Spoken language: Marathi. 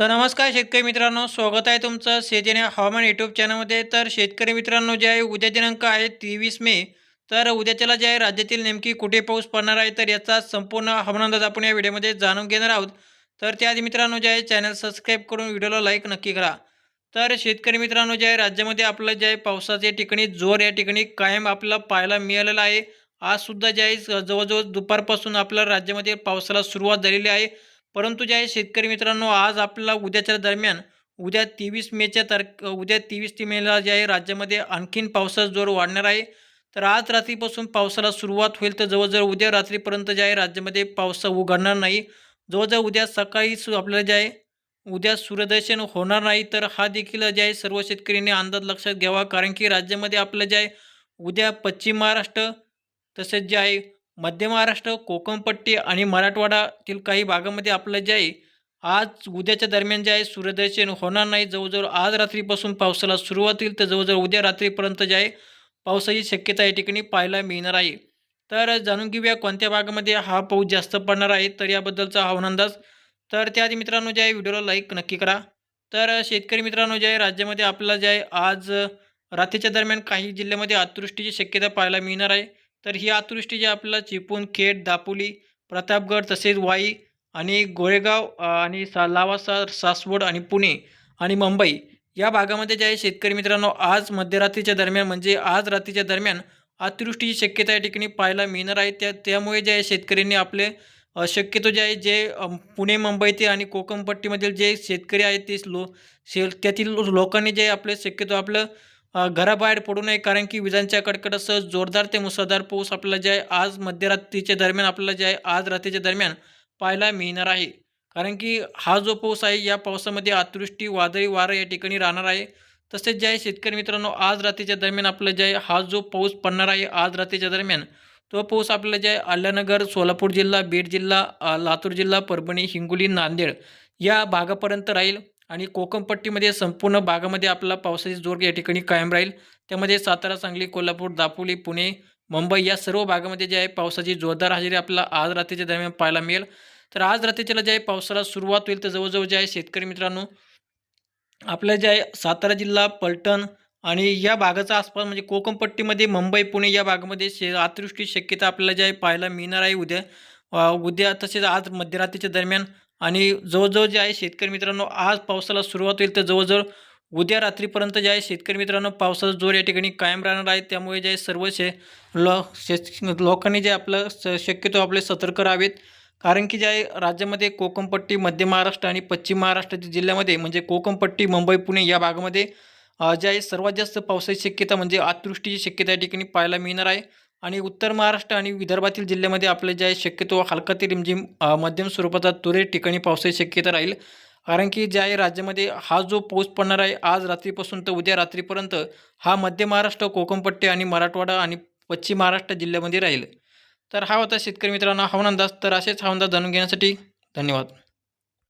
तर नमस्कार शेतकरी मित्रांनो स्वागत आहे तुमचं शेतीने हवामान यूट्यूब चॅनलमध्ये तर शेतकरी मित्रांनो जे आहे उद्या दिनांक आहे तेवीस मे. तर उद्याच्याला जे आहे राज्यातील नेमकी कुठे पाऊस पडणार आहे तर याचा संपूर्ण हवामान अंदाज आपण या व्हिडिओमध्ये जाणून घेणार आहोत. तर त्याआधी मित्रांनो जे आहे चॅनल सबस्क्राईब करून व्हिडिओला लाईक नक्की करा. तर शेतकरी मित्रांनो जे आहे राज्यामध्ये आपलं जे आहे पावसाच्या ठिकाणी जोर या ठिकाणी कायम आपल्याला पाहायला मिळालेला आहे. आजसुद्धा जे आहे जवळजवळ दुपारपासून आपल्या राज्यामध्ये पावसाला सुरुवात झालेली आहे. परंतु जे आहे शेतकरी मित्रांनो आज आपल्याला उद्याच्या दरम्यान उद्या तेवीस मेच्या तारख उद्या तेवीस ते मेला जे आहे राज्यामध्ये आणखीन पावसाचा जोर वाढणार आहे. तर आज रात्रीपासून पावसाला सुरुवात होईल. तर जवळजवळ उद्या रात्रीपर्यंत जे आहे राज्यामध्ये पावसा उघडणार नाही. जवळजवळ उद्या सकाळी सु आपल्याला जे आहे उद्या सूर्यदर्शन होणार नाही. तर हा देखील जे आहे सर्व शेतकऱ्यांनी अंदाज लक्षात घ्यावा. कारण की राज्यामध्ये आपलं जे आहे उद्या पश्चिम महाराष्ट्र तसेच जे आहे मध्य महाराष्ट्र कोकणपट्टी आणि मराठवाड्यातील काही भागामध्ये आपलं जे आहे आज उद्याच्या दरम्यान जे आहे सूर्यदर्शन होणार नाही. जवळजवळ आज रात्रीपासून पावसाला सुरुवात होईल. तर जवळजवळ उद्या रात्रीपर्यंत जे आहे पावसाची शक्यता या ठिकाणी पाहायला मिळणार आहे. तर जाणून घेऊया कोणत्या भागामध्ये हा पाऊस जास्त पडणार आहे तर याबद्दलचा हवामान अंदाज. तर त्याआधी मित्रांनो जे आहे व्हिडिओला लाईक नक्की करा. तर शेतकरी मित्रांनो जे आहे राज्यामध्ये आपल्याला जे आहे आज रात्रीच्या दरम्यान काही जिल्ह्यामध्ये अतिवृष्टीची शक्यता पाहायला मिळणार आहे. तर ही अतिवृष्टी जी आपल्याला चिपळूण खेड दापोली प्रतापगड तसेच वाई आणि गोळेगाव आणि सा लावासा सासवड आणि पुणे आणि मुंबई या भागामध्ये जे आहे शेतकरी मित्रांनो आज मध्यरात्रीच्या दरम्यान म्हणजे आज रात्रीच्या दरम्यान अतिवृष्टीची शक्यता या ठिकाणी पाहायला मिळणार आहे. त्या त्यामुळे जे आहे शेतकऱ्यांनी आपले शक्यतो जे आहे जे पुणे मुंबई ते आणि कोकणपट्टीमधील जे शेतकरी आहेत ते लो शे त्यातील लोकांनी जे आपले शक्यतो आपलं घराबाहेर पडू नये कारण की विजांच्या कडकडासह जोरदार ते मुसळधार पाऊस आपल्याला जे आहे आज मध्यरात्रीच्या दरम्यान आपल्याला जे आहे आज रात्रीच्या दरम्यान पाहायला मिळणार आहे. कारण की हा जो पाऊस आहे या पावसामध्ये अतिवृष्टी वादळी वारं या ठिकाणी राहणार आहे. तसेच जे आहे शेतकरी मित्रांनो आज रात्रीच्या दरम्यान आपलं जे आहे हा जो पाऊस पडणार आहे आज रात्रीच्या दरम्यान तो पाऊस आपल्याला जे आहे अल्यानगर सोलापूर जिल्हा बीड जिल्हा लातूर जिल्हा परभणी हिंगोली नांदेड या भागापर्यंत राहील. आणि कोकणपट्टीमध्ये संपूर्ण भागामध्ये आपला पावसाची जोर या ठिकाणी कायम राहील. त्यामध्ये सातारा सांगली कोल्हापूर दापोली पुणे मुंबई या सर्व भागामध्ये जे आहे पावसाची जोरदार हजेरी आपल्याला आज रात्रीच्या दरम्यान पाहायला मिळेल. तर आज रात्रीच्याला जे आहे पावसाला सुरुवात होईल तर जवळजवळ जे आहे शेतकरी मित्रांनो आपलं जे आहे सातारा जिल्हा पलटण आणि या भागाचा आसपास म्हणजे कोकणपट्टीमध्ये मुंबई पुणे या भागामध्ये शे अतिवृष्टी शक्यता आपल्याला जे आहे पाहायला मिळणार आहे उद्या. उद्या तसेच आज मध्यरात्रीच्या दरम्यान आणि जवळजवळ जे आहे शेतकरी मित्रांनो आज पावसाला सुरुवात होईल. तर जवळजवळ उद्या रात्रीपर्यंत जे आहे शेतकरी मित्रांनो पावसाचा जोर या ठिकाणी कायम राहणार आहे. त्यामुळे जे आहे सर्व शे लो शेत लोकांनी जे आपलं स शक्यतो आपले सतर्क राहावेत. कारण की जे आहे राज्यामध्ये कोकणपट्टी मध्य महाराष्ट्र आणि पश्चिम महाराष्ट्रातील जिल्ह्यामध्ये म्हणजे कोकणपट्टी मुंबई पुणे या भागामध्ये जे आहे सर्वात जास्त पावसाची शक्यता म्हणजे अतिवृष्टीची शक्यता या ठिकाणी पाहायला मिळणार आहे. आणि उत्तर महाराष्ट्र आणि विदर्भातील जिल्ह्यामध्ये आपले जे आहे शक्यतो हलका ते रिमझिम मध्यम स्वरूपाचा तुरळक ठिकाणी पावसाची शक्यता राहील. कारण की जे आहे राज्यामध्ये हा जो पाऊस पडणार आहे आज रात्रीपासून तर उद्या रात्रीपर्यंत हा मध्य महाराष्ट्र कोकणपट्टी आणि मराठवाडा आणि पश्चिम महाराष्ट्र जिल्ह्यामध्ये राहील. तर हा होता शेतकरी मित्रांनो हवामान अंदाज. तर असेच हवामान अंदाज जाणून घेण्यासाठी धन्यवाद.